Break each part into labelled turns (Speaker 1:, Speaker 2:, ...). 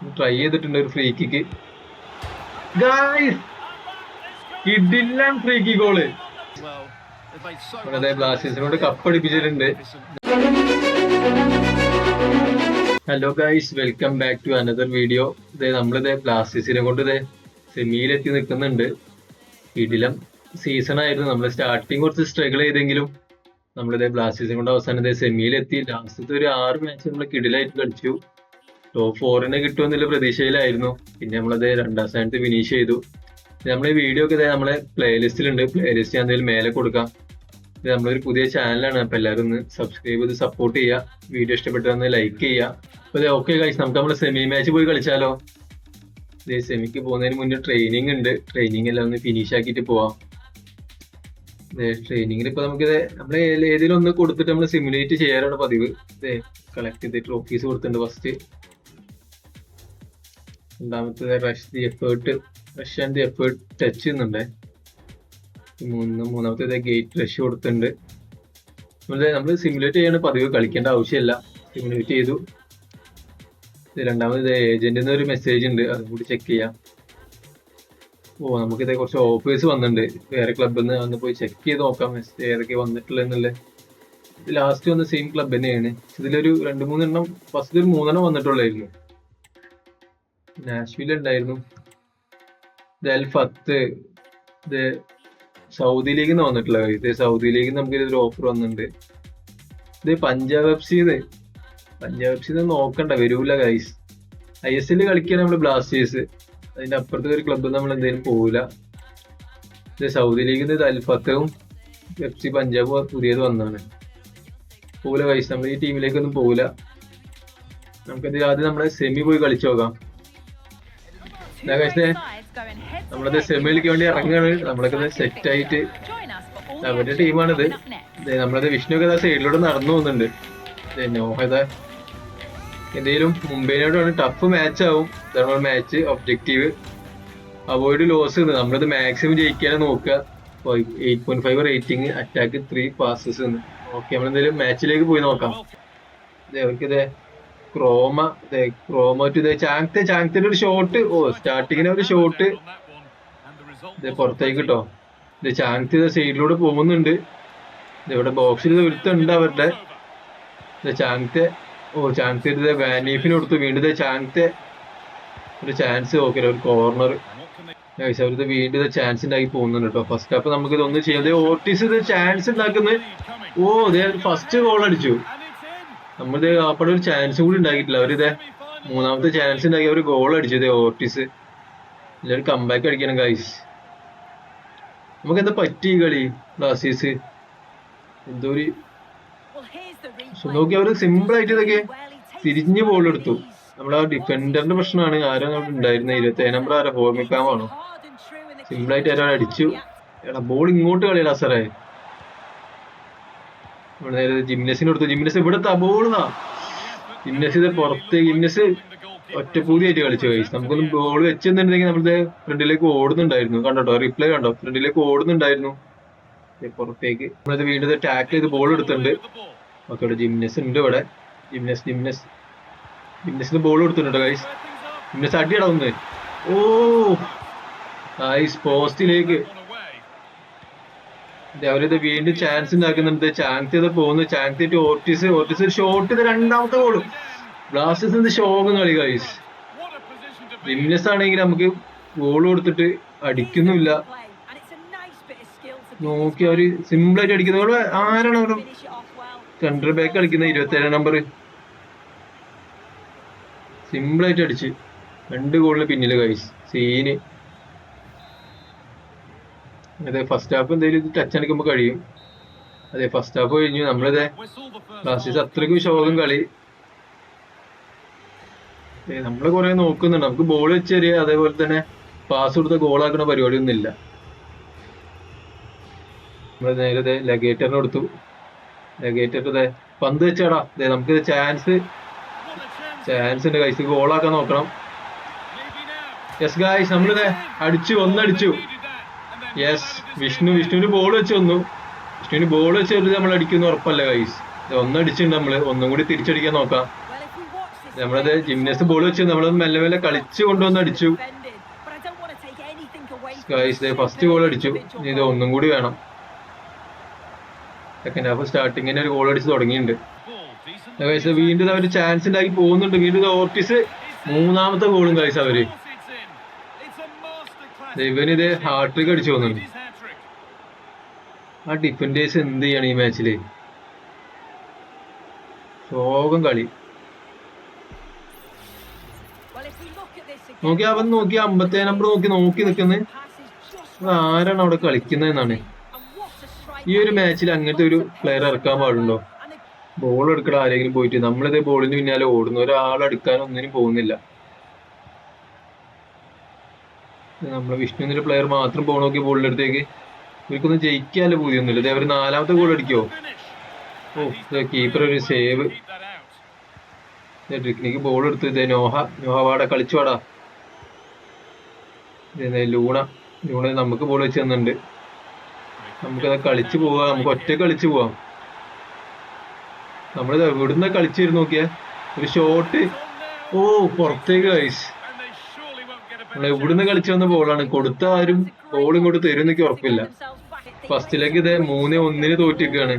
Speaker 1: Try ചെയ്തിട്ടുണ്ട് ഒരു free kick guys കിഡില്ല ഫ്രീ കിക്ക് ഗോൾ അതെ ബ്ലാസ്റ്റേഴ്സിനോട് കപ്പടിപ്പിച്ചിട്ടുണ്ട് hello guys welcome back to another video ഇതേ നമ്മളിതേ ബ്ലാസ്റ്റേഴ്സിനെ കൊണ്ട് ഇതേ സെമിയിലെത്തി നിൽക്കുന്നുണ്ട്. ഇടിലം സീസൺ ആയിരുന്നു. നമ്മൾ സ്റ്റാർട്ടിങ് കുറച്ച് സ്ട്രഗിൾ ചെയ്തെങ്കിലും നമ്മളിതേ ബ്ലാസ്റ്റേഴ്സിനെ കൊണ്ട് അവസാനം ഇതേ സെമിയിലെത്തി ലാസ്റ്റത്തെ ഒരു ആറ് മാച്ച് നമ്മൾ കിടിലായിട്ട് കളിച്ചു. ടോപ്പ് ഫോറിനെ കിട്ടുമെന്നുള്ള പ്രതീക്ഷയിലായിരുന്നു. പിന്നെ നമ്മളത് രണ്ടാം സ്ഥാനത്ത് ഫിനിഷ് ചെയ്തു. നമ്മളെ വീഡിയോ ഒക്കെ നമ്മളെ പ്ലേലിസ്റ്റിലുണ്ട് പ്ലേലിസ്റ്റ് ഞാൻ എന്തെങ്കിലും മേലെ കൊടുക്കാം. ഇത് നമ്മളൊരു പുതിയ ചാനലാണ് അപ്പൊ എല്ലാവരും ഒന്ന് സബ്സ്ക്രൈബ് ചെയ്ത് സപ്പോർട്ട് ചെയ്യുക. വീഡിയോ ഇഷ്ടപ്പെട്ടൊന്ന് ലൈക്ക് ചെയ്യുക. അപ്പൊ ഓക്കെ കഴിച്ച് നമുക്ക് നമ്മൾ സെമി മാച്ച് പോയി കളിച്ചാലോ? ഇതേ സെമിക്ക് പോകുന്നതിന് മുന്നേ ട്രെയിനിങ് ഉണ്ട്. ട്രെയിനിങ് എല്ലാം ഒന്ന് ഫിനിഷ് ആക്കിയിട്ട് പോവാം. ട്രെയിനിങ്ങിൽ ഇപ്പൊ നമുക്ക് നമ്മൾ ഏതെങ്കിലും ഒന്ന് കൊടുത്തിട്ട് നമ്മൾ സിമുലേറ്റ് ചെയ്യാറാണ് പതിവ്. കളക്ട് ചെയ്ത് ട്രോഫീസ് കൊടുത്തിട്ടുണ്ട് ഫസ്റ്റ് രണ്ടാമത്തെ rush the effort rush and the effort touch ചെയ്യുന്നുണ്ട്. മൂന്ന് മൂന്നാമത്തെ ഗേറ്റ് റഷ് കൊടുത്തിട്ടുണ്ട്. നമ്മൾ സിമുലേറ്റ് ചെയ്യാണ് പതിവ് കളിക്കേണ്ട ആവശ്യമില്ല. സിമുലേറ്റ് ചെയ്തു. രണ്ടാമത് ഏജന്റിൽ നിന്ന് ഒരു മെസ്സേജ് ഉണ്ട്. അതും കൂടി ചെക്ക് ചെയ്യാം. ഓ നമുക്ക് ഇതേ കുറച്ച് ഓഫേഴ്സ് വന്നിട്ടുണ്ട്. വേറെ ക്ലബിൽ നിന്ന് വന്ന് പോയി ചെക്ക് ചെയ്ത് നോക്കാം. മെസ്സേജ് ഏതൊക്കെ വന്നിട്ടുള്ളതെന്നുള്ളത് ലാസ്റ്റ് വന്ന സെയിം ക്ലബ് തന്നെയാണ്. ഇതിലൊരു രണ്ട് മൂന്നെണ്ണം ഫസ്റ്റ് ഒരു മൂന്നെണ്ണം വന്നിട്ടുള്ളായിരുന്നു. നാഷ്വിൽ ഉണ്ടായിരുന്നു. ദൽ ഫത്ത്. ഇത് സൗദി ലീഗിൽ നിന്ന് വന്നിട്ടുള്ള ഇത് സൗദി ലീഗിൽ നമുക്ക് ഇതൊരു ഓഫർ വന്നിട്ടുണ്ട്. ഇത് Punjab F C Punjab F C നോക്കണ്ട വരൂല ഗൈസ് ഐ എസ് എല്ലിൽ കളിക്കാൻ നമ്മൾ ബ്ലാസ്റ്റേഴ്സ് അതിന്റെ അപ്പുറത്തെ ഒരു ക്ലബ്ബ് നമ്മൾ എന്തായാലും പോവില്ല ഇത് സൗദി ലീഗിൽ നിന്ന് ഇത് അൽഫത്തവും എഫ് സി പഞ്ചാബ് പുതിയത് വന്നാണ്. പോവില്ല ഗൈസ് നമ്മൾ ഈ ടീമിലേക്കൊന്നും പോവില്ല നമുക്കെന്തെങ്കിലും ആദ്യം നമ്മളെ സെമി പോയി കളിച്ചു നോക്കാം. നമ്മളത് സെമിയിലേക്ക് വേണ്ടി ഇറങ്ങുകയാണ് നമ്മളൊക്കെ സെറ്റ് ആയിട്ട് അവരുടെ ടീമാണിത് നമ്മളത് വിഷ്ണു ഒക്കെ സൈഡിലൂടെ നടന്നു പോകുന്നുണ്ട്. നോഹത എന്തെങ്കിലും മുംബൈനോടാണ് ടഫ് മാച്ച് ആവും. ഇതാണ് മാച്ച് ഒബ്ജക്റ്റീവ് അവോയ്ഡ് ലോസ് നമ്മളത് മാക്സിമം ജയിക്കാനെ നോക്കുക. Eight point five rating attack three passes okay നമ്മൾ എന്തായാലും മാച്ചിലേക്ക് പോയി നോക്കാം. ദേ അവർക്ക് ഇതേ ക്രോമ ക്രോമറ്റ് ചാങ്ത്തെ ചാങ്ത്തിന്റെ ഒരു ഷോട്ട് ഓ സ്റ്റാർട്ടിങ്ങിന് ഒരു ഷോട്ട് പുറത്തേക്ക് കിട്ടോ ഇത് ചാങ്തി സൈഡിലൂടെ പോകുന്നുണ്ട്. ഇവിടെ ബോക്സിൽ ഒരുത്തുണ്ട് അവരുടെ. ചാങ്ത്തെ ഓ ചാങ്തി ഇത് വാനീഫിന് കൊടുത്തു. വീണ്ടും ചാങ്ത്തെ ഒരു ചാൻസ് നോക്കില്ല ഒരു കോർണർ അവരുടെ വീണ്ടും ഇത് ചാൻസ് ഉണ്ടാക്കി പോകുന്നുണ്ട് കേട്ടോ. ഫസ്റ്റ് ഹാഫ് നമുക്ക് ഇതൊന്നും ചെയ്യാം ഓർട്ടിസ് ചാൻസ് ഉണ്ടാക്കുന്നത് ഓ ഫസ്റ്റ് ഗോൾ അടിച്ചു. നമ്മളിത് അവിടെ ഒരു ചാൻസ് കൂടി ഉണ്ടാക്കിയിട്ടില്ല. അവരിത് മൂന്നാമത്തെ ചാൻസ് ഉണ്ടാക്കി അവർ ഗോൾ അടിച്ചത് ഓർട്ടിസ്. എല്ലാവരും കമ്പാക്ക് അടിക്കണം ഗൈസ് നമുക്ക് എന്താ പറ്റി കളി ബ്ലാസ്റ്റേഴ്സ്? എന്തോ ഒരു നോക്കി അവർ സിമ്പിൾ ആയിട്ട് ഇതൊക്കെ തിരിഞ്ഞ് ബോൾ എടുത്തു. നമ്മുടെ ഡിഫൻഡറിന്റെ പ്രശ്നമാണ് ആരോ അവിടെ ഇരുപത്തി ഏഴ് നമ്പർ ആരാ? ഫോർമിക്കാമാണോ സിമ്പിൾ ആയിട്ട് ആരോ അടിച്ചു. എടാ ബോൾ ഇങ്ങോട്ട് കളിയല്ല സാറേ ഇവിടെ നേരെ ജിംനസിന് കൊടുത്തു. ജിംനസ് ഇവിടെ ബോളാ ജിംനസ് ഇത് പുറത്ത് ജിംനസ് ഒറ്റപ്പൂതിയായിട്ട് കളിച്ചു കഴിച്ചു നമുക്കൊന്നും ബോൾ വെച്ചെന്നുണ്ടെങ്കിൽ നമ്മുടെ ഫ്രണ്ടിലേക്ക് ഓടുന്നുണ്ടായിരുന്നു. കണ്ടോ? റിപ്ലൈ കണ്ടോ? ഫ്രണ്ടിലേക്ക് ഓടുന്നുണ്ടായിരുന്നു. പുറത്തേക്ക്. നമ്മളത് വീണ്ടും ടാക്കിൾ ചെയ്ത് ബോൾ എടുത്തിട്ടുണ്ട്. ഓക്കെ ഇവിടെ ജിംനസ് ഉണ്ട് ഇവിടെ. ജിംനസ് ജിംനസ് ജിംനസിന് ബോൾ കൊടുത്തിട്ടുണ്ട് ഗൈസ് ജിംനസ് അടിയടാ ഒന്ന്. ഓ ഗൈസ് പോസ്റ്റിലേക്ക് അവരിത് വീണ്ടും ചാൻസ് ഉണ്ടാക്കുന്നുണ്ട്. ചാൻസ് ചെയ്ത് പോകുന്നു. ചാൻസ് ചെയ്തിട്ട് ഓർട്ടിസ് ഓർട്ടിസ് ഷോട്ട് ഇത് രണ്ടാമത്തെ ഗോൾ ബ്ലാസ്റ്റേഴ്സ് ഷോകം കളി ഗൈസ് ജിംനസ് ആണെങ്കിൽ നമുക്ക് ഗോൾ കൊടുത്തിട്ട് അടിക്കുന്നില്ല നോക്കി അവർ സിമ്പിൾ ആയിട്ട് അടിക്കുന്നു ഇവിടെ ആരാണ് അവിടെ? സെൻട്രൽ ബാക്ക് കളിക്കുന്നത് ഇരുപത്തേഴാം നമ്പർ സിമ്പിൾ ആയിട്ട് അടിച്ച്. രണ്ട് ഗോളിന് പിന്നിൽ കൈസ് സീന് അതെ ഫസ്റ്റ് ഹാഫ് എന്തെങ്കിലും ഇത് ടച്ച് അടിക്കുമ്പോൾ കഴിയും. അതെ ഫസ്റ്റ് ഹാഫ് കഴിഞ്ഞു. നമ്മളിതേ ബ്ലാസ്റ്റേഴ്സ് അത്രയ്ക്കും ശോകം കളി. നമ്മൾ കുറെ നോക്കുന്നുണ്ട്. നമുക്ക് ബോൾ വെച്ച് അതേപോലെ തന്നെ പാസ് കൊടുത്ത് ഗോളാക്കുന്ന പരിപാടിയൊന്നും ഇല്ല നമ്മൾ നേരത്തെ ലഗേറ്ററിന് കൊടുത്തു. ലഗേറ്റർ പന്ത് വെച്ചാടാ. നമുക്ക് ചാൻസ് ചാൻസ് ഉണ്ട് കൈസ് ഗോളാക്കാൻ നോക്കണം. യെസ് ഗായ്സ് നമ്മളിതേ അടിച്ചു ഒന്നടിച്ചു. യെസ് വിഷ്ണു വിഷ്ണുവിന് ബോൾ വെച്ച് വന്നു. വിഷ്ണുവിന് ബോൾ വെച്ച് നമ്മൾ അടിക്കുന്ന ഉറപ്പല്ല ഗൈസ് ഒന്നടിച്ചിട്ടുണ്ട് നമ്മൾ. ഒന്നും കൂടി തിരിച്ചടിക്കാൻ നോക്കാം. നമ്മളത് ജിംനസ് ബോൾ വെച്ച് നമ്മൾ മെല്ലെ മെല്ലെ കളിച്ച് കൊണ്ടുവന്ന് അടിച്ചു. ഗൈസ് ഫസ്റ്റ് ഗോൾ അടിച്ചു. ഇത് ഒന്നും കൂടി വേണം. സെക്കൻഡ് ഹാഫ് സ്റ്റാർട്ടിങ്ങിന് ഒരു ഗോൾ അടിച്ച് തുടങ്ങിയിട്ടുണ്ട്. ഗൈസ് വീണ്ടും അവർ ചാൻസ് ഉണ്ടാക്കി പോകുന്നുണ്ട്. വീണ്ടും ഓർട്ടിസ് മൂന്നാമത്തെ ഗോളും ഗൈസ് അവർ. ഇവനിത് ഹാർട്രിക് അടിച്ചു പോകുന്നുണ്ട് ആ ഡിഫൻഡേഴ്സ് എന്ത് ചെയ്യണം ഈ മാച്ചിൽ ശോകം കളി. നോക്കി അവൻ നോക്കി അമ്പത്തേ നമ്പർ നോക്കി നോക്കി നിൽക്കുന്നത് ആരാണ് അവിടെ കളിക്കുന്നതെന്നാണ് ഈ ഒരു മാച്ചിൽ അങ്ങനത്തെ ഒരു പ്ലെയർ ഇറക്കാൻ പാടുണ്ടോ? ബോൾ എടുക്കണ ആരെങ്കിലും പോയിട്ട് നമ്മളിത് ബോളിന് പിന്നാലെ ഓടുന്നു ഒരാൾ എടുക്കാൻ ഒന്നിനും പോകുന്നില്ല. നമ്മളെ വിഷ്ണുവിന്റെ പ്ലെയർ മാത്രം പോകണ നോക്കി ബോളിന്റെ അടുത്തേക്ക് ഇവർക്കൊന്നും ജയിക്കാനുള്ള പൂതിയൊന്നുമില്ല. അവർ നാലാമത്തെ ഗോൾ അടിക്കോ ഓ കീപ്പർ ഒരു സേവ് ടെക്നിക്ക് ബോൾ എടുത്ത്. ഇതേ നോഹ നോഹ വാടാ കളിച്ചു വാടാ. ലൂണ. ലൂണ നമുക്ക് ബോൾ വെച്ച് തന്നിട്ടുണ്ട്. നമുക്കത് കളിച്ചു പോവാം. നമുക്ക് ഒറ്റ കളിച്ചു പോവാം. നമ്മളിത് എവിടുന്ന കളിച്ചിരുന്ന് നോക്കിയേ? ഒരു ഷോട്ട് ഓ പുറത്തേക്ക് കൈസ് നമ്മൾ എവിടുന്ന് കളിച്ചു വന്ന ബോളാണ് കൊടുത്ത ആരും ബോൾ ഇങ്ങോട്ട് തരും എന്നൊക്കെ ഉറപ്പില്ല ഫസ്റ്റിലേക്ക് ഇത് മൂന്ന് ഒന്നിന് തോറ്റിരിക്കുകയാണ്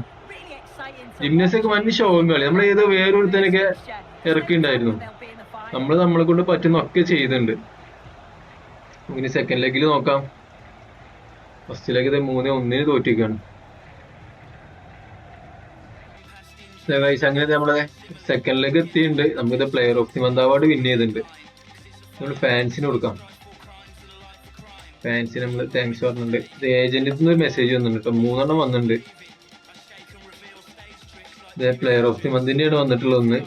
Speaker 1: ജിംനസ് ഒക്കെ വൻ ഷോകം കളി. നമ്മൾ ഏതോ വേറൊരുത്തനൊക്കെ ഇറക്കിണ്ടായിരുന്നു. നമ്മൾ നമ്മളെ കൊണ്ട് പറ്റുന്ന ഒക്കെ ഇനി സെക്കൻഡ് ലെഗിൽ നോക്കാം. ഫസ്റ്റ് ഫസ്റ്റിലേക്ക് ഇത് മൂന്ന് ഒന്നിന് തോറ്റിരിക്കുകയാണ് അങ്ങനെ നമ്മളെ സെക്കൻഡ് ലെഗ് എത്തിയിട്ടുണ്ട്. നമുക്കിത് player of the month award win ചെയ്തിട്ടുണ്ട്. നമ്മൾ ഫാൻസിന് കൊടുക്കാം. ഫാൻസിന് നമ്മൾ താങ്ക്സ് പറഞ്ഞിട്ടുണ്ട്. ഏജന്റിൽ നിന്ന് മെസ്സേജ് വന്നിട്ടുണ്ട് കേട്ടോ മൂന്നെണ്ണം വന്നിട്ടുണ്ട്. പ്ലെയർ ഓഫ് ദി മന്തിന്റെയാണ് വന്നിട്ടുള്ളത് ഒന്ന്.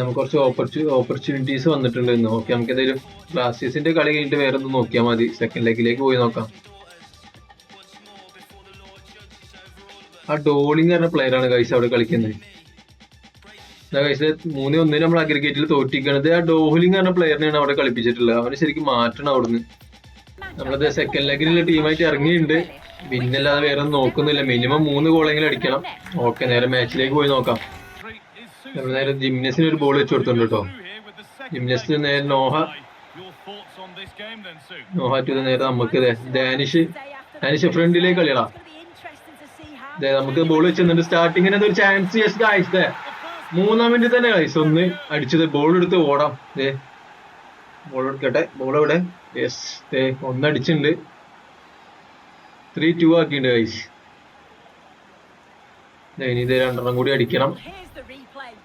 Speaker 1: നമുക്ക് കുറച്ച് ഓപ്പർച്യൂ ഓപ്പർച്യൂണിറ്റീസ് വന്നിട്ടുണ്ട് ഇന്ന്. ഓക്കെ നമുക്ക് എന്തായാലും ബ്ലാസ്റ്റേഴ്സിന്റെ കളി കഴിഞ്ഞിട്ട് വേറെ ഒന്ന് നോക്കിയാൽ മതി സെക്കൻഡ് ലെഗിലേക്ക് പോയി നോക്കാം. ആ ഡോളിങ് പറഞ്ഞ പ്ലെയർ ആണ് കൈസ് അവിടെ കളിക്കുന്നത്. മൂന്ന് ഒന്നിന് നമ്മൾ അഗ്രിഗേറ്റിൽ തോറ്റിക്കണത് ആ ഡോഹ്ലിംഗ് പറഞ്ഞ പ്ലെയറിനെയാണ് അവിടെ കളിപ്പിച്ചിട്ടുള്ളത്. അവനെ ശരിക്കും മാറ്റണം അവിടുന്ന്. നമ്മളത് സെക്കൻഡ് ലെഗിലുള്ള ടീമായിട്ട് ഇറങ്ങിയിട്ടുണ്ട്. പിന്നല്ലാതെ വേറെ ഒന്നും നോക്കുന്നില്ല. മിനിമം മൂന്ന് ഗോളെങ്കിലും അടിക്കണം. ഓക്കെ നേരെ മാച്ചിലേക്ക് പോയി നോക്കാം. നമ്മൾ നേരെ ജിംനസിന് ഒരു ബോൾ വെച്ച് കൊടുത്തിട്ടുണ്ട് കേട്ടോ. ജിംനസിന് നേരെ നോഹ. നോഹ ടു നേരെ നമുക്ക് ഡാനിഷ് ഡാനിഷ് ഫ്രണ്ടിലേക്ക് കളിയടാ. നമുക്ക് ബോൾ വെച്ചിട്ടുണ്ട് സ്റ്റാർട്ടിങ്ങിന് ഒരു ചാൻസ് യെസ് ഗായ്സ് മൂന്നാം മിനിറ്റ് തന്നെ ഗൈസ് ഒന്ന് അടിച്ചത്. ബോൾ എടുത്ത് ഓടാം. ദേ. ബോൾ എടുക്കട്ടെ. ബോൾ എവിടെ? യെസ് ദേ ഒന്ന് അടിച്ചിട്ടുണ്ട്. ത്രീ ടു ആക്കിയിട്ടുണ്ട് ഗൈസ് ഇനി ഇത് രണ്ടെണ്ണം കൂടി അടിക്കണം.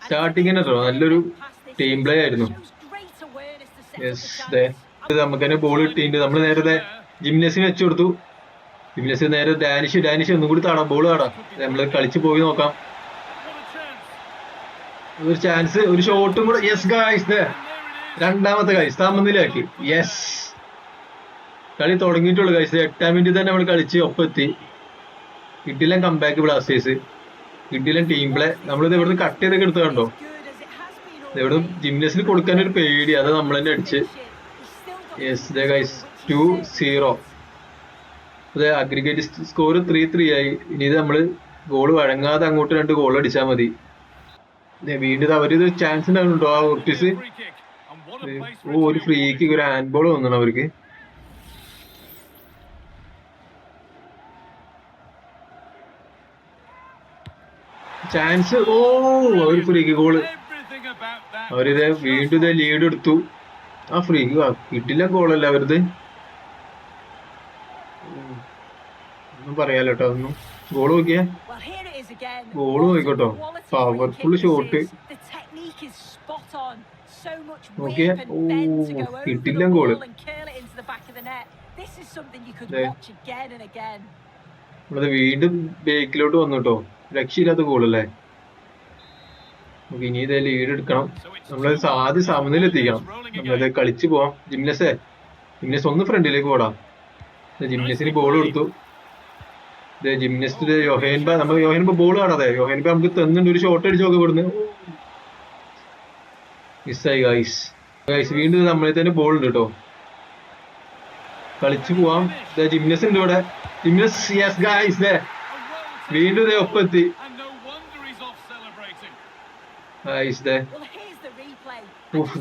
Speaker 1: സ്റ്റാർട്ടിങ്ങിന് നല്ലൊരു ടീം പ്ലേ ആയിരുന്നു. യെസ് നമുക്ക് തന്നെ ബോൾ കിട്ടിയിട്ടുണ്ട്. നമ്മൾ നേരത്തെ ജിംനസിന് വെച്ചു കൊടുത്തു. ജിംനസ് നേരെ ഡാനിഷ് ഡാനിഷ് ഒന്നും കൂടി താടാം. ബോൾ താടാം. നമ്മൾ കളിച്ച് പോയി നോക്കാം. ഒരു ചാൻസ് ഒരു ഷോട്ടും കൂടെ. യെസ് ഗായ്സ് രണ്ടാമത്തെ ഗൈസ് സമനിലയാക്കി യെസ് കളി തുടങ്ങിയിട്ടുള്ളു ഗൈസ് എട്ടാം മിനിറ്റ് തന്നെ നമ്മൾ കളിച്ച് ഒപ്പെത്തി. കിട്ടില്ല കംബാക്ക് ബ്ലാസ്റ്റേഴ്സ് കിട്ടില്ല ടീം പ്ലേ നമ്മളിത് ഇവിടുന്ന് കട്ട് ചെയ്തൊക്കെ എടുത്ത് കണ്ടോ? ഇവിടെ ജിംനസിന് കൊടുക്കാൻ ഒരു പേടി. അത് നമ്മൾ തന്നെ അടിച്ച്. യെസ് ഗൈസ് ടു സീറോ അതെ അഗ്രിഗേറ്റ് സ്കോർ ത്രീ ത്രീ ആയി. ഇനി ഇത് നമ്മൾ ഗോൾ വഴങ്ങാതെ അങ്ങോട്ട് രണ്ട് ഗോൾ അടിച്ചാൽ മതി. വീണ്ടും അവരിത് ചാൻസ് ഉണ്ടാവുന്നുണ്ടോ? ആ ഓ ഒരു ഫ്രീക്ക് ഒരു ഹാൻഡ് ബോൾ വന്നു അവർക്ക്. ചാൻസ് ഓ ഒരു ഫ്രീക്ക് ഗോൾ അവരിത് വീണ്ടും ഇതേ ലീഡ് എടുത്തു. ആ ഫ്രീക്ക് കിട്ടില്ല ഗോളല്ല അവരിത്. ഒന്നും പറയാലോ കേട്ടോ ഒന്നും. ഗോൾ നോക്കിയേ. ഗോൾ നോക്കിക്കോട്ടോ പവർഫുൾ ഷോട്ട് നോക്കിയ ഓ കിട്ടില്ല ഗോൾ നമ്മളത് വീണ്ടും ബേക്കിലോട്ട് വന്നു കേട്ടോ രക്ഷയില്ലാത്ത ഗോളല്ലേ ഇനി ഇതേ ലീഡ് എടുക്കണം. നമ്മളത് ആദ്യം സമനില എത്തിക്കണം നമ്മളത് കളിച്ചു പോവാം. ജിംനസേ ജിംനസ് ഒന്ന് ഫ്രണ്ടിലേക്ക് പോടാം ജിംനസിന് ബോൾ കൊടുത്തു. ജിംനസ്റ്റ് യോഹേൻബ നമ്മൾ യോഹേൻബ ബോൾ കാണാതെ. യോഹേൻബ നമുക്ക് തന്നുണ്ട് ഒരു ഷോട്ട് അടിച്ചു നോക്കി ഇവിടുന്ന്. മിസ്സായി ഗൈസ് ഗൈസ് വീണ്ടും നമ്മളെ തന്നെ ബോൾ ഉണ്ട് കേട്ടോ കളിച്ചു പോവാം. ജിംനസ് ഉണ്ട് ഇവിടെ. ജിംനസ് യെസ് ഗൈസ് വീണ്ടും ഇതേ ഒപ്പെത്തി ഗൈസ് ദേ.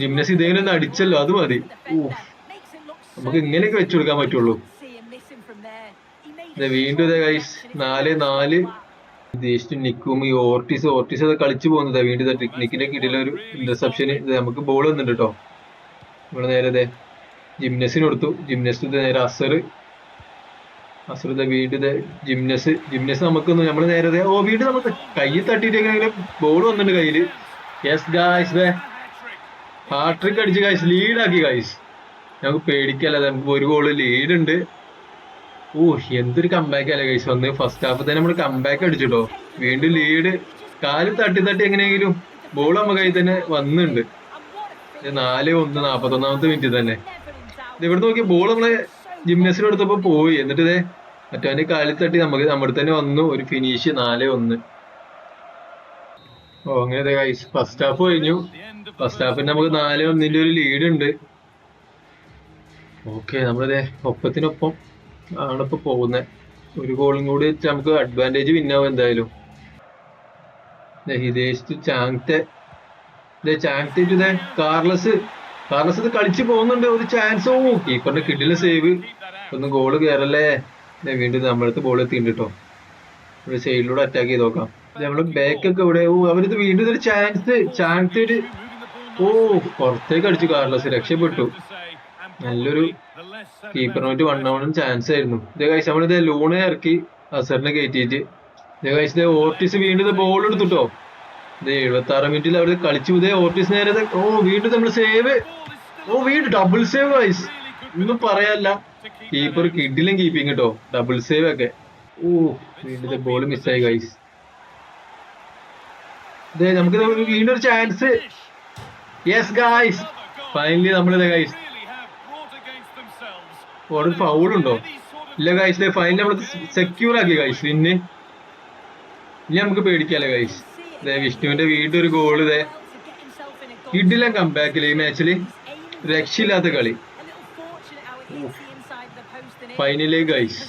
Speaker 1: ജിംനസ് ഒന്ന് അടിച്ചല്ലോ അത് മതി. നമുക്ക് ഇങ്ങനെയൊക്കെ വെച്ചു കൊടുക്കാൻ പറ്റുള്ളൂ. വീണ്ടും ഇതേ ഗൈസ് നാല് നാല്. ദേശിച്ച് നിക്കും. ഈ ഓർട്ടിസ് ഓർട്ടിസ് അത് കളിച്ചു പോകുന്നത് വീണ്ടും ടെക്നിക്കിന്റെ കീഴിൽ ഒരു ഇന്റർസെപ്ഷന് നമുക്ക് ബോൾ വന്നിട്ടുണ്ട് കേട്ടോ ഇവിടെ നേരെ ഇതേ ജിംനസിന് കൊടുത്തു. ജിംനസ് നേരെ അസർ. അസർ ഇതേ വീണ്ടും ഇതേ ജിംനസ് ജിംനസ് നമുക്ക് നമ്മൾ നേരെ ഓ വീണ്ടും നമുക്ക് കൈ തട്ടിയിട്ടെങ്കിലും ബോൾ വന്നിട്ടുണ്ട് കയ്യിൽ യെസ് ഗായ്സ് ദേ. ഹാട്രിക് അടിച്ച് ഗായ്സ് ലീഡാക്കി ഗായ്സ് നമുക്ക് പേടിക്കല്ല നമുക്ക് ഒരു ഗോൾ ലീഡ് ഉണ്ട്. ഓ എന്തൊരു കമ്പാക്ക് അല്ലേ കഴിച്ചു വന്ന് ഫസ്റ്റ് ഹാഫ് തന്നെ നമ്മൾ കമ്പാക്ക് അടിച്ചിട്ടോ. വീണ്ടും ലീഡ് കാൽ തട്ടി തട്ടി എങ്ങനെയെങ്കിലും ബോൾ നമ്മ കയ്യിൽ തന്നെ വന്നിട്ടുണ്ട്. നാല് ഒന്ന് നാപ്പത്തൊന്നാമത്തെ മിനിറ്റ് തന്നെ. ഇവിടെ നോക്കി ബോൾ നമ്മളെ ജിംനസിന് എടുത്തപ്പോ പോയി. എന്നിട്ട് ഇതേ മറ്റവന്റെ കാലിൽ തട്ടി നമുക്ക് നമ്മുടെ തന്നെ വന്നു. ഒരു ഫിനിഷ് നാല് ഒന്ന്. ഓ അങ്ങനെ ഗൈസ് ഫസ്റ്റ് ഹാഫ് കഴിഞ്ഞു. ഫസ്റ്റ് ഹാഫിന് നമുക്ക് നാല് ഒന്നിന്റെ ഒരു ലീഡ് ഉണ്ട്. ഓക്കെ നമ്മളിതേ ഒപ്പത്തിനൊപ്പം ആണ് ഇപ്പൊ പോകുന്നത് ഒരു ഗോളും കൂടി വെച്ച് നമുക്ക് അഡ്വാന്റേജ് വിന്നാവും എന്തായാലും. ഹിതേഷ് ചാങ്തെ ദേ ചാങ്തെ ടു ദേ കാർലസ്. കാർലസ് ഇത് കളിച്ച് പോകുന്നുണ്ട്. ഒരു ചാൻസ് ഓ കീപ്പറിന്റെ കിഡിലെ സേവ് ഒന്ന് ഗോൾ കയറല്ലേ വീണ്ടും നമ്മളടുത്ത് ബോൾ എത്തിയിട്ടുണ്ട് കേട്ടോ സൈഡിലൂടെ അറ്റാക്ക് ചെയ്ത് നോക്കാം. നമ്മൾ ബാക്ക് ഒക്കെ ഇവിടെ. ഓ അവരിത് വീണ്ടും ഒരു ചാൻസ് ചാൻസ് ഓ പുറത്തേക്ക് അടിച്ചു കാർലസ്. രക്ഷപ്പെട്ടു. നല്ലൊരു കീപ്പറിന് വേണ്ടി വൺ ഓണും ചാൻസ് ആയിരുന്നു. ഇതേ കഴിച്ച് നമ്മളിത് ലൂണെ ഇറക്കി അസറിനെ കയറ്റിയിട്ട്. ഇതേ കഴിച്ച് ഓർട്ടിസ് വീണ്ടും ബോൾ എടുത്തുട്ടോ. ഇത് എഴുപത്തി ആറ് മിനിറ്റിൽ അവർ കളിച്ചു. ഇതേ ഓർട്ടിസ് നേരെ ഓ വീണ്ടും നമ്മൾ സേവ് ഓ വീണ്ടും ഡബിൾ സേവ് ഗൈസ് ഒന്നും പറയാല്ല കീപ്പർ കിഡിലും കീപ്പിങ് കേട്ടോ ഡബിൾ സേവ് ഒക്കെ. ഓ വീണ്ടും ബോൾ മിസ്സായി ഗൈസ് നമുക്ക് വീണ്ടും ഒരു ചാൻസ് യെസ് ഗായ്സ് ഫൈനലി നമ്മളിത് ഗൈസ് ഒരു ഫൗൾ ഉണ്ടോ? ഇല്ല ഗൈസ് ഫൈൻ നമ്മൾ സെക്യൂർ ആക്കി ഗൈസ് പിന്നെ ഇനി നമുക്ക് പേടിക്കാല്ലേ ഗൈസ് അതെ വിഷ്ണുവിന്റെ വീണ്ടും ഒരു ഗോൾ ഇതേ കിഡിലും കമ്പാക്കിൽ ഈ മാച്ചിൽ രക്ഷയില്ലാത്ത കളി. ഫൈനലേ ഗൈസ്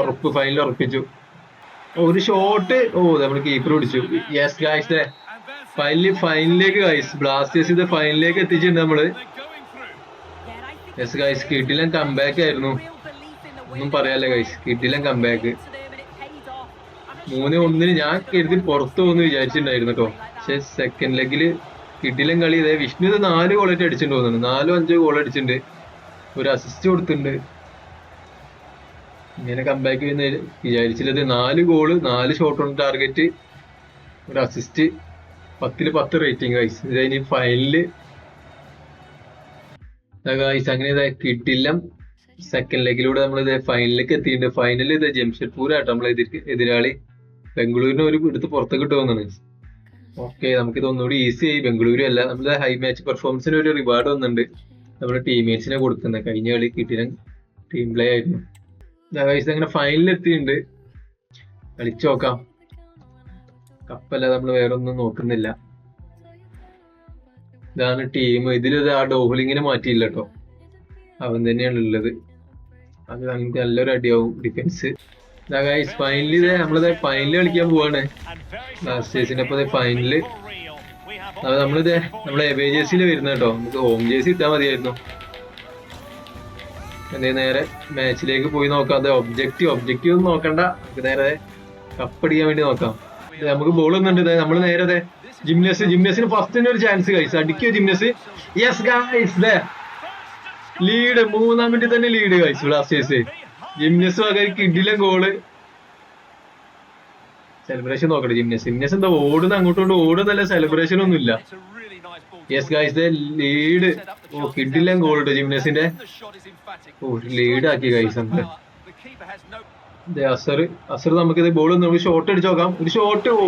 Speaker 1: ഉറപ്പ് ഫൈനൽ ഉറപ്പിച്ചു. ഒരു ഷോട്ട് ഓ നമ്മൾ കീപ്പർ പിടിച്ചു. യെസ് ഗൈസ് ഫൈനലി ഫൈനലിലേക്ക് ഗൈസ് ബ്ലാസ്റ്റേഴ്സ് ഇത് ഫൈനലിലേക്ക് എത്തിച്ചിട്ടുണ്ട് നമ്മൾ. യെസ് ഗൈസ് കിഡിലും കമ്പാക്ക് ആയിരുന്നു. ഒന്നും പറയാല്ല ഗൈസ് കിഡിലും കമ്പാക്ക് മൂന്ന് ഒന്നിന് ഞാൻ കരുതി പുറത്തു പോകുന്നു വിചാരിച്ചിട്ടുണ്ടായിരുന്നു കേട്ടോ പക്ഷെ സെക്കൻഡ് ലെഗിൽ കിഡിലും കളി ഇതേ വിഷ്ണു ഇത് നാല് ഗോളായിട്ട് അടിച്ചിട്ടുണ്ട് തോന്നുന്നു. നാലോ അഞ്ചോ ഗോൾ അടിച്ചിട്ടുണ്ട്. ഒരു അസിസ്റ്റ് കൊടുത്തിട്ടുണ്ട്. ഇങ്ങനെ കമ്പാക്ക് ചെയ്യുന്ന വിചാരിച്ചില്ലത്. നാല് ഗോൾ നാല് ഷോട്ട് ഓൺ ടാർഗറ്റ് ഒരു അസിസ്റ്റ് പത്തിൽ പത്ത് റേറ്റിംഗ് ഗൈസ് ഇത് ഇനി ഫൈനലിൽ അങ്ങനെ ഇതാ കിട്ടില്ല. സെക്കൻഡ് ലെഗിലൂടെ നമ്മൾ ഇത് ഫൈനലിലേക്ക് എത്തിയിട്ടുണ്ട്. ഫൈനലിൽ ഇത് ജംഷഡ്പൂർ ആട്ടോ നമ്മൾ എതിരാളി. ബംഗളൂരിനെ ഒരു എടുത്ത് പുറത്തേക്ക് കിട്ടുമെന്നാണ് ഓക്കെ നമുക്കിത് ഒന്നുകൂടി ഈസി ആയി. ബംഗളൂരു അല്ല നമ്മുടെ ഹൈ മാച്ച് പെർഫോമൻസിന് ഒരു റിവാർഡ് വന്നിട്ടുണ്ട്. നമ്മുടെ ടീമേറ്റ്സിനെ കൊടുക്കുന്നത് കഴിഞ്ഞ കളി കിട്ടിയ ടീം പ്ലേ ആയിരുന്നു. ഗൈസ് അങ്ങനെ ഫൈനലിൽ എത്തിയിട്ടുണ്ട്. കളിച്ചു നോക്കാം. കപ്പല്ല നമ്മൾ വേറെ ഒന്നും നോക്കുന്നില്ല. ഇതാണ് ടീം ഇതിൽ ആ ഡോഹ്ലിങ്ങിനെ മാറ്റിയില്ല കേട്ടോ അവൻ തന്നെയാണ് ഉള്ളത്. അത് നമുക്ക് നല്ലൊരു അടിയാവും ഡിഫൻസ് ഫൈനലി നമ്മളിത് ഫൈനൽ കളിക്കാൻ പോവാണ്. ബ്ലാസ്റ്റേഴ്സിന്റെ അപ്പൊ ഫൈനൽ അത് നമ്മളിത് നമ്മളെ എവേ ജേഴ്സിയിൽ വരുന്ന കേട്ടോ നമുക്ക് ഹോം ജേഴ്സി ഇട്ടാൽ മതിയായിരുന്നു. എന്തേ നേരെ മാച്ചിലേക്ക് പോയി നോക്കാം. അത് ഒബ്ജക്റ്റീവ് ഒബ്ജക്റ്റീവ് ഒന്നും നോക്കണ്ട. നേരെ കപ്പടിക്കാൻ വേണ്ടി നോക്കാം. നമുക്ക് ബോൾ ഒന്നുണ്ട് നമ്മൾ നേരെ ജിംനസ് ജിംനസിന് ഫസ്റ്റിന് ഒരു ചാൻസ് കഴിച്ചു അടിക്കോ ജിംനസ് യെസ് ഗൈസ് ലീഡ് മൂന്നാം മിനിറ്റ് തന്നെ ലീഡ് കഴിച്ചു ബ്ലാസ്റ്റേഴ്സ് ജിംനസ് പകരം കിഡിലെ ഗോൾ സെലിബ്രേഷൻ നോക്കട്ടെ ജിംനസ് ജിംനസ് എന്താ ഓടുന്ന അങ്ങോട്ടും ഓടുന്നല്ല സെലിബ്രേഷൻ ഒന്നും ഇല്ല യെസ് ഗൈസ് ലീഡ് ഓ കിഡിലെ ഗോൾ ഇട്ടു ജിംനസിന്റെ ഓ ലീഡ് ആക്കി ഗൈസ് നമുക്ക് അസർ അസർ നമുക്ക് ഇത് ബോൾ നമുക്ക് ഷോട്ട് അടിച്ചു നോക്കാം. ഒരു ഷോട്ട് ഓ.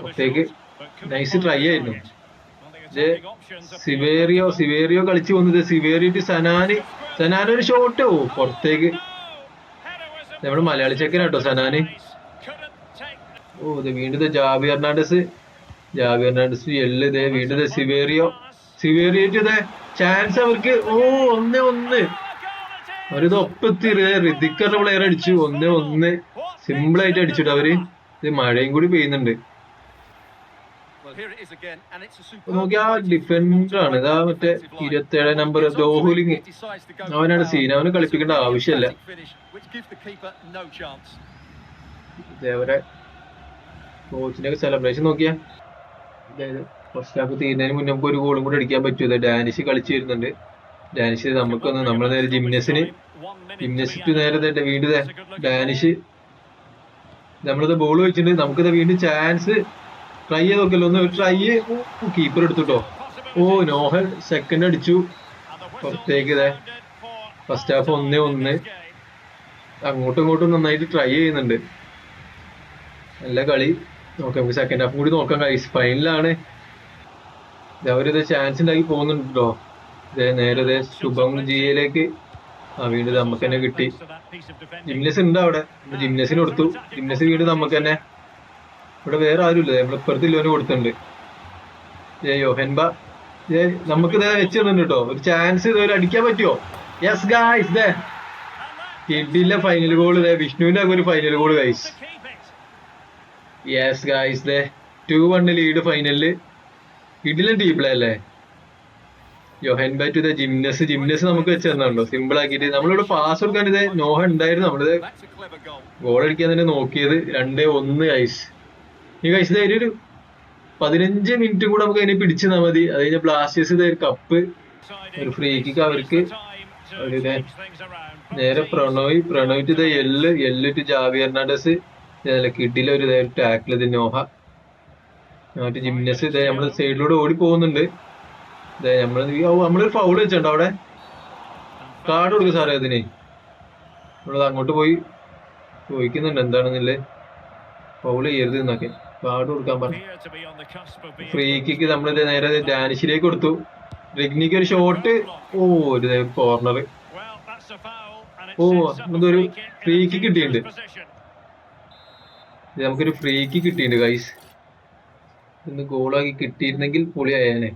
Speaker 1: പുറത്തേക്ക് നൈസ് ട്രൈ ആയിരുന്നു. സിവേറിയോ സിവേറിയോ കളിച്ചു പോകുന്നത്. സിവേറിയോ ടു സനാന് സനാന ഒരു ഷോട്ട് ഓ പുറത്തേക്ക്. നമ്മുടെ മലയാളി ചെക്കനാട്ടോ സനാന്. ഓ ഇത് വീണ്ടും ജാബി ഹെർണാണ്ടസ്. ജാവി ഹെർണാണ്ടസ് എല്ല് ഇതേ വീണ്ടും സിവേറിയോ. സിവേറിയോ ഇതേ ചാൻസ് അവർക്ക്. ഓ ഒന്ന് ഒന്ന്. അവരിത് ഒപ്പത്തി ഋതിക്കറിന്റെ പ്ലെയർ അടിച്ചു. ഒന്ന് ഒന്ന്. സിമ്പിൾ ആയിട്ട് അടിച്ചിട്ട് അവർ. ഇത് മഴയും കൂടി പെയ്യുന്നുണ്ട്. നോക്കി ആ
Speaker 2: to
Speaker 1: ഇതാ മറ്റേ ഇരുപത്തേഴ് നമ്പർ ദോഹുലിങ് അവനാണ് സീൻ. അവന് കളിപ്പിക്കേണ്ട ആവശ്യമല്ല. ഇതേവരെ കോച്ചിന്റെ സെലിബ്രേഷൻ നോക്കിയാ. അതായത് ഫസ്റ്റ് ഹാഫ് തീരുന്നതിന് മുന്നേ നമുക്ക് ഒരു ഗോളും കൂടെ അടിക്കാൻ പറ്റൂല ഡാനിഷ് കളിച്ചു വരുന്നുണ്ട്. ഡാനിഷ് നമുക്കൊന്ന് നമ്മളെ നേരെ ജിംനസിന് ജിംനസിറ്റ് നേരെ വീണ്ടും ഡാനിഷ് നമ്മളിത് ബോൾ വെച്ചിട്ടുണ്ട് നമുക്കിത് വീണ്ടും ചാൻസ് ട്രൈ ചെയ്ത് നോക്കല്ലോ ഒന്ന് ട്രൈ കീപ്പർ എടുത്തുട്ടോ. ഓ നോഹൽ സെക്കൻഡ് അടിച്ചു. പുറത്തേക്ക് ഇതേ. ഫസ്റ്റ് ഹാഫ് ഒന്നേ ഒന്ന്. അങ്ങോട്ടും ഇങ്ങോട്ടും നന്നായിട്ട് ട്രൈ ചെയ്യുന്നുണ്ട്. നല്ല കളി. നോക്കാം നമുക്ക് സെക്കൻഡ് ഹാഫ് കൂടി നോക്കാം കളി ഫൈനലാണ് അവരിത് ചാൻസ് ഉണ്ടാക്കി പോകുന്നുണ്ട്? കേട്ടോ ഇതേ നേരെ ഇതേ ശുഭം ജിയയിലേക്ക് ആ വീണ്ടും നമുക്ക് തന്നെ കിട്ടി. ജിംനസ് ഉണ്ട് അവിടെ. ജിംനസിന് കൊടുത്തു. ജിംനസ് വീണ്ടും നമുക്ക് തന്നെ ഇവിടെ വേറെ ആരുമില്ല. നമ്മൾ ഇപ്പുറത്ത് ലോന് കൊടുത്തിട്ടുണ്ട്. ഏ യോഹൻബ ഏ നമുക്ക് ഇതേ വെച്ചിട്ടുണ്ട് കേട്ടോ ഒരു ചാൻസ് ഇതുവരെ അടിക്കാൻ പറ്റുമോ യെസ് ഗായ്സ് ദേ. കിഡിലെ ഫൈനൽ ഗോൾ ഇതേ വിഷ്ണുവിന്റെ ഒരു final goal guys yes guys ദേ. ടു വണ് ലീഡ് ഫൈനലിൽ കിഡിലും ടീപ്ലേ അല്ലേ? യോഹൻ ബാറ്റ് ഇതേ ജിംനസ് ജിംനസ് നമുക്ക് വെച്ച് തന്നുണ്ടോ സിമ്പിൾ ആക്കിയിട്ട്. നമ്മളിവിടെ പാസ് കൊടുക്കാൻ ഇതേ നോഹ ഉണ്ടായിരുന്നു. നമ്മളിത് ഗോൾ അടിക്കാൻ തന്നെ നോക്കിയത്. രണ്ടേ ഒന്ന് ഗൈസ് ഈ ഇതേ ഒരു പതിനഞ്ച് മിനിറ്റ് കൂടെ നമുക്ക് അതിനെ പിടിച്ചു തന്നാൽ മതി. അത് കഴിഞ്ഞ ബ്ലാസ്റ്റേഴ്സ് ഇതേ ഒരു കപ്പ് ഒരു ഫ്രീ കിക്ക് അവർക്ക്. നേരെ പ്രണോയ് പ്രണോയ് ഇത് എല്ല് എല്ല് ടു ജാവി ഹെർണാണ്ടസ്. കിഡിലെ ഒരു ടാക്കിൾ ഇത് നോഹ. മറ്റേ ജിംനസ് ഇതേ നമ്മൾ സൈഡിലൂടെ ഓടി പോകുന്നുണ്ട്. നമ്മൾ നമ്മളൊരു ഫൗൾ വെച്ചിട്ടുണ്ടോ അവിടെ? കാർഡ് കൊടുക്കും സാറേ അതിന്. നമ്മളത് അങ്ങോട്ട് പോയി. ചോദിക്കുന്നുണ്ട് എന്താണെന്നില്ലേ ഫൗൾ ചെയ്യരുത് എന്നൊക്കെ. കാർഡ് കൊടുക്കാൻ പറഞ്ഞു. ഫ്രീ കിക്ക് നമ്മളിത് നേരെ ഡാനിഷിലേക്ക് കൊടുത്തു. റിഗ്നിക്ക് ഒരു ഷോട്ട് ഓ ഒരു കോർണർ
Speaker 3: ഓ നമുക്കൊരു ഫ്രീ കിക്ക് കിട്ടിയിട്ടുണ്ട്.
Speaker 1: നമുക്കൊരു ഫ്രീ കിക്ക് കിട്ടിയിട്ടുണ്ട് ഗൈസ് ഇന്ന് ഗോളാക്കി കിട്ടിയിരുന്നെങ്കിൽ പൊളിയായേനെ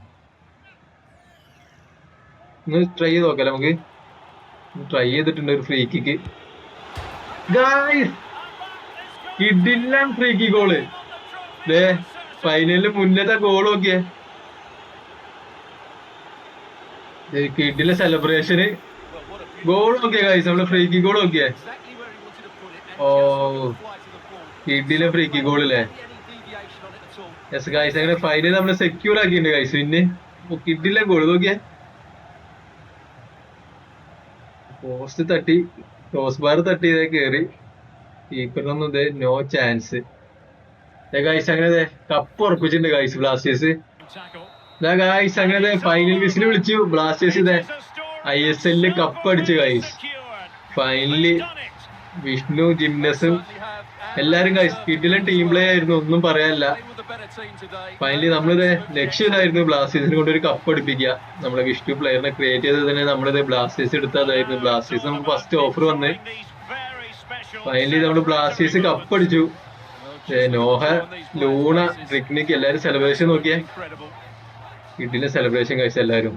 Speaker 1: ഒന്ന് ട്രൈ ചെയ്ത് നോക്കാം നമുക്ക്? ട്രൈ ചെയ്തിട്ടുണ്ട് ഒരു ഫ്രീ കിക്ക് ഗൈസ് കിഡില്ല ഫ്രീ കിക്ക് ഗോൾ ദേ ഫൈനലിൽ മുന്നത്തെ ഗോൾ നോക്കിയേ. കിഡിലെ സെലിബ്രേഷന് ഗോൾ നോക്കിയേ കൈസ് നമ്മൾ ഫ്രീക്കി ഗോൾ നോക്കിയേ.
Speaker 2: ഓ.
Speaker 1: കിഡിലെ ഫ്രീക്കി ഗോൾ അല്ലേ. യെസ് ഗൈസ് അങ്ങനെ ഫൈനൽ നമ്മൾ സെക്യൂർ ആക്കിയിട്ടുണ്ട് കൈസ് പിന്നെ കിഡിലെ ഗോൾ നോക്കിയേ. പോസ്റ്റ് തട്ടി. ക്രോസ് ബാർ തട്ടി ഇതേ കേറി. കീപ്പറിനൊന്നും ഇതേ നോ ചാൻസ് ഗൈസ് അങ്ങനെ കപ്പ് ഉറപ്പിച്ചിട്ടുണ്ട് ഗായ്സ് ബ്ലാസ്റ്റേഴ്സ് ഗായ്സ് അങ്ങനെ ഫൈനൽ വിസിൽ വിളിച്ചു. ബ്ലാസ്റ്റേഴ്സ് ഇതേ ഐ എസ് കപ്പ് അടിച്ചു ഗായ്സ് ഫൈനലി വിഷ്ണു ജിംനസും എല്ലാരും ഗായ്സ് കിഡിലെ ടീം പ്ലേ ആയിരുന്നു ഒന്നും പറയാനില്ല. ഫൈനലി നമ്മളിത് ലക്ഷ്യം ഇതായിരുന്നു ബ്ലാസ്റ്റേഴ്സിനെ കൊണ്ട് ഒരു കപ്പ് അടിപ്പിക്കുക. നമ്മുടെ വിഷ്ണു പ്ലെയറിനെ ക്രിയേറ്റ് ചെയ്തത് തന്നെ നമ്മളിത് ബ്ലാസ്റ്റേഴ്സ് എടുത്തതായിരുന്നു ബ്ലാസ്റ്റേഴ്സ് നമുക്ക് ഫസ്റ്റ് ഓഫർ വന്ന്. ഫൈനലി നമ്മൾ ബ്ലാസ്റ്റേഴ്സ് കപ്പ് അടിച്ചു. നോഹ ലൂണ ട്രിക്നിക്ക് എല്ലാരും സെലിബ്രേഷൻ നോക്കിയേ.
Speaker 2: incredible.
Speaker 1: സെലിബ്രേഷൻ കഴിച്ച എല്ലാരും.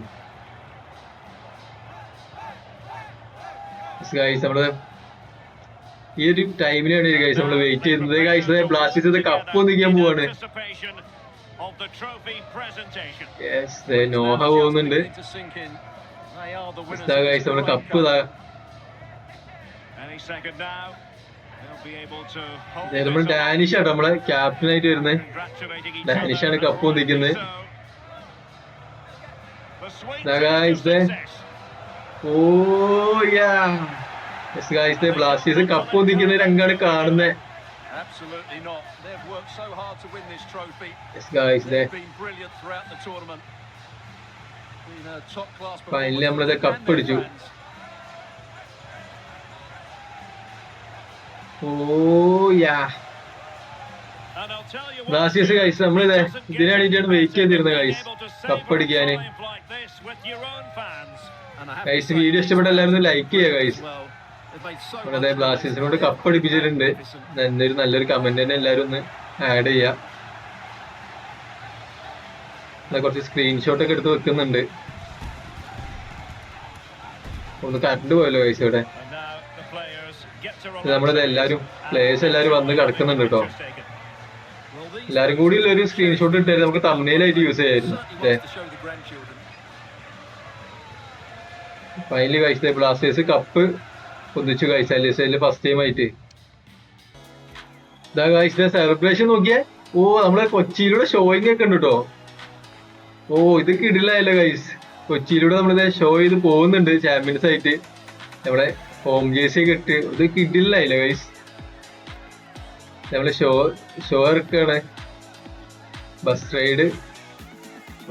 Speaker 1: ഈ ഒരു ടൈമിനാണ് ഗൈസ് നമ്മൾ വെയിറ്റ് ചെയ്യുന്നത്. ഗൈസ് ബ്ലാസ്റ്റേഴ്സ് കപ്പ് ഒന്നിക്കാൻ പോവാണ്. നോഹ പോകുന്നുണ്ട്. കപ്പ്. ഇതാ നമ്മൾ ഡാനിഷ് ആണ് നമ്മളെ ക്യാപ്റ്റൻ ആയിട്ട് വരുന്നത്
Speaker 3: ഡാനിഷാണ് cup
Speaker 1: guys, guys Blasters cup ഒന്നിക്കുന്ന രംഗാണ് കാണുന്നത്
Speaker 2: Absolutely not. They've worked so hard to win this trophy.
Speaker 1: Yes guys
Speaker 2: They've been brilliant throughout the tournament. Been a top class
Speaker 1: Finally, നമ്മളത്
Speaker 2: and
Speaker 1: അടിച്ചു.
Speaker 3: Blasters guys നമ്മളിത് ഇതിനു വേണ്ടിയിട്ടാണ് wait ചെയ്തിരുന്നത് guys
Speaker 1: കപ്പടിക്കാന്.
Speaker 2: To
Speaker 1: video ഇഷ്ടപ്പെട്ട എല്ലാവരും ലൈക്ക് ചെയ്യുക
Speaker 2: made
Speaker 1: നമ്മളതെ ബ്ലാസ്റ്റേഴ്സിനോട് കപ്പടിപ്പിച്ചിട്ടുണ്ട് എന്നൊരു നല്ലൊരു കമന്റ് തന്നെ എല്ലാവരും ഒന്ന് ആഡ് ചെയ്യാ എന്നാ കുറച്ച് സ്ക്രീൻഷോട്ട് ഒക്കെ എടുത്ത് വെക്കുന്നുണ്ട്. ഒന്ന് കറണ്ട് പോയല്ലോ ഗൈസ് ഇവിടെ. നമ്മളിത് എല്ലാവരും പ്ലേയേഴ്സ് എല്ലാരും വന്ന് കിടക്കുന്നുണ്ട് കേട്ടോ എല്ലാരും കൂടി ഒരു സ്ക്രീൻഷോട്ട് ഇട്ടാൽ നമുക്ക് തമ്മിലായിട്ട് യൂസ് ചെയ്യായിരുന്നു. ഫൈനലി കഴിച്ചത് ബ്ലാസ്റ്റേഴ്സ് കപ്പ് ഒന്നിച്ചു കഴിച്ച എൽ ഫസ്റ്റ് ടൈം ആയിട്ട്. ഇതാ കഴിച്ചത് സെലിബ്രേഷൻ നോക്കിയേ. ഓ നമ്മളെ കൊച്ചിയിലൂടെ ഷോയിങ് ഒക്കെ ഉണ്ട് കേട്ടോ ഓ ഇത് കിടിലായല്ലോ കൈസ് കൊച്ചിയിലൂടെ നമ്മളിത് ഷോ ചെയ്ത് പോകുന്നുണ്ട് ചാമ്പ്യൻസ് ആയിട്ട്. നമ്മളെ ഹോം ജേഴ്സി കിട്ടി ഇത് കിട്ടില്ല ഗൈസ് നമ്മൾ ഷോ ഷോ ഇറക്കാണ് ബസ് റൈഡ്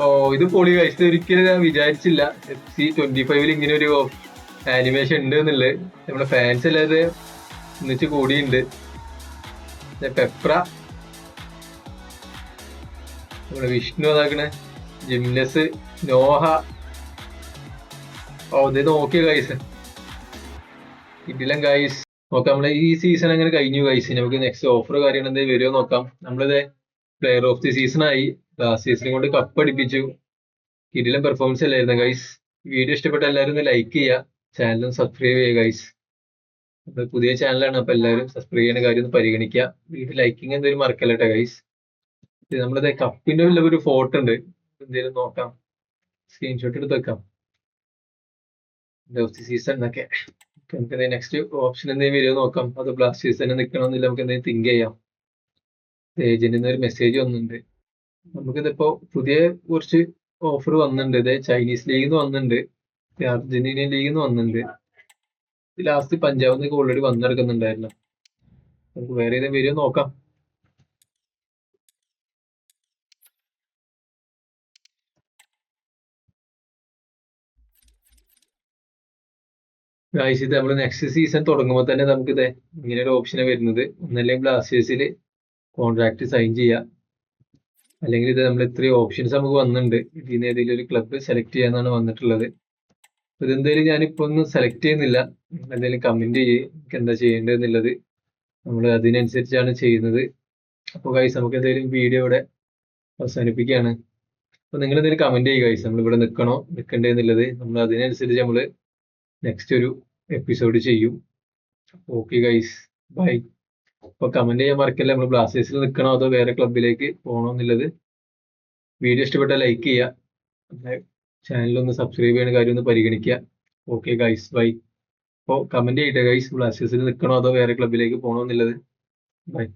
Speaker 1: ഓ ഇത് പൊളി കഴിച്ചത് ഒരിക്കലും ഞാൻ വിചാരിച്ചില്ല. എഫ് സി ട്വന്റി ഫൈവിൽ ഇങ്ങനെ ഒരു ആനിമേഷൻ ഉണ്ട് എന്നുള്ളത്. നമ്മുടെ ഫാൻസ് അല്ലാതെ ഒന്നിച്ച് കൂടിയുണ്ട്. പെപ്ര നമ്മുടെ വിഷ്ണു അതാക്കണേ ജിംനസ് നോഹ. ഓ ഇത് നോക്കിയ ഗൈസ് ഇതിലും ഗൈസ് നോക്കാം നമ്മളെ ഈ സീസൺ അങ്ങനെ കഴിഞ്ഞു ഗൈസ് നമുക്ക് നെക്സ്റ്റ് ഓഫർ കാര്യങ്ങൾ എന്തെങ്കിലും വരുമോ നോക്കാം. നമ്മളിത് പ്ലെയർ ഓഫ് ദി സീസൺ ആയി ലാസ്റ്റ് സീസണിൽ കൊണ്ട് കപ്പ് അടിപ്പിച്ചു. ഇതിലും പെർഫോമൻസ് അല്ലായിരുന്നു ഗൈസ് വീഡിയോ ഇഷ്ടപ്പെട്ട എല്ലാവരും ഒന്ന് ലൈക്ക് ചെയ്യുക. ചാനലും സബ്സ്ക്രൈബ് ചെയ്യുക ഗൈസ് നമ്മൾ പുതിയ ചാനലാണ് അപ്പൊ എല്ലാവരും സബ്സ്ക്രൈബ് ചെയ്യുന്ന കാര്യം ഒന്ന് പരിഗണിക്കുക. വീഡിയോ ലൈക്കിങ് എന്തെങ്കിലും മറക്കല്ലട്ടെ ഗൈസ് നമ്മളത് കപ്പിന്റെ ഉള്ള ഒരു ഫോട്ടോ ഉണ്ട്. എന്തെങ്കിലും നോക്കാം. സ്ക്രീൻഷോട്ട് എടുത്ത് വെക്കാം. സീസൺ എന്നൊക്കെ. നമുക്ക് നെക്സ്റ്റ് ഓപ്ഷൻ എന്തെങ്കിലും വരുമോ നോക്കാം. അത് ബ്ലാസ്റ്റേഴ്സ് തന്നെ നിൽക്കണമെന്നില്ല നമുക്ക് എന്തെങ്കിലും തിങ്ക് ചെയ്യാം. ഏജന്റിൽ നിന്ന് ഒരു മെസ്സേജ് വന്നിട്ടുണ്ട് നമുക്കിതിപ്പോ പുതിയ കുറച്ച് ഓഫർ വന്നിട്ടുണ്ട് ഇത് ചൈനീസ് ലീഗിൽ നിന്ന് വന്നിട്ടുണ്ട് അർജന്റീനിയൻ അർജന്റീന ലീഗിൽ നിന്ന് വന്നിട്ടുണ്ട് ലാസ്റ്റ് പഞ്ചാബിൽ നിന്ന് ഓൾറെഡി വന്നെടുക്കുന്നുണ്ടായിരുന്നു? നമുക്ക് വേറെ ഏതെങ്കിലും വരുമോ നോക്കാം. ഇത് നമ്മൾ നെക്സ്റ്റ് സീസൺ തുടങ്ങുമ്പോൾ തന്നെ നമുക്ക് ഇത് ഇങ്ങനെ ഒരു ഓപ്ഷനാണ് വരുന്നത്. ഒന്നല്ലെങ്കിൽ ബ്ലാസ്റ്റേഴ്സിൽ കോൺട്രാക്ട് സൈൻ ചെയ്യാം. അല്ലെങ്കിൽ ഇത് നമ്മൾ ഇത്രയും ഓപ്ഷൻസ് നമുക്ക് വന്നിട്ടുണ്ട്. ഇതിൽ നിന്ന് ഏതെങ്കിലും ഒരു ക്ലബ്ബ് സെലക്ട് ചെയ്യാന്നാണ് വന്നിട്ടുള്ളത്. ഇതെന്തായാലും ഞാനിപ്പോ ഒന്നും സെലക്ട് ചെയ്യുന്നില്ല. എന്തെങ്കിലും കമന്റ് ചെയ്യേ. എന്താ ചെയ്യേണ്ടതെന്നുള്ളത് നമ്മൾ അതിനനുസരിച്ചാണ് ചെയ്യുന്നത്. അപ്പോൾ ഗൈസ് നമുക്ക് എന്തെങ്കിലും വീഡിയോ ഇവിടെ അവസാനിപ്പിക്കുകയാണ് അപ്പൊ നിങ്ങൾ എന്തെങ്കിലും കമന്റ് ചെയ്യുക ഗൈസ് നമ്മൾ ഇവിടെ നിൽക്കണോ നിൽക്കണ്ടേ എന്നുള്ളത് നമ്മൾ അതിനനുസരിച്ച് നമ്മൾ നെക്സ്റ്റ് ഒരു എപ്പിസോഡ് ചെയ്യും. ഓക്കെ ഗൈസ് ബൈ അപ്പൊ കമന്റ് ചെയ്യാൻ മറക്കല്ല? നമ്മൾ ബ്ലാസ്റ്റേഴ്സിൽ നിൽക്കണോ അതോ വേറെ ക്ലബിലേക്ക് പോകണോ എന്നുള്ളത്? വീഡിയോ ഇഷ്ടപ്പെട്ട ലൈക്ക് ചെയ്യുക ചാനലൊന്ന് സബ്സ്ക്രൈബ് ചെയ്യുന്ന കാര്യം ഒന്ന് പരിഗണിക്കുക. ഓക്കെ ഗൈസ് ബൈ അപ്പോൾ കമന്റ് ചെയ്യട്ടെ ഗൈസ് ബ്ലാസ്റ്റേഴ്സിൽ നിൽക്കണോ അതോ വേറെ ക്ലബിലേക്ക് പോകണോ എന്നുള്ളത്? ബൈ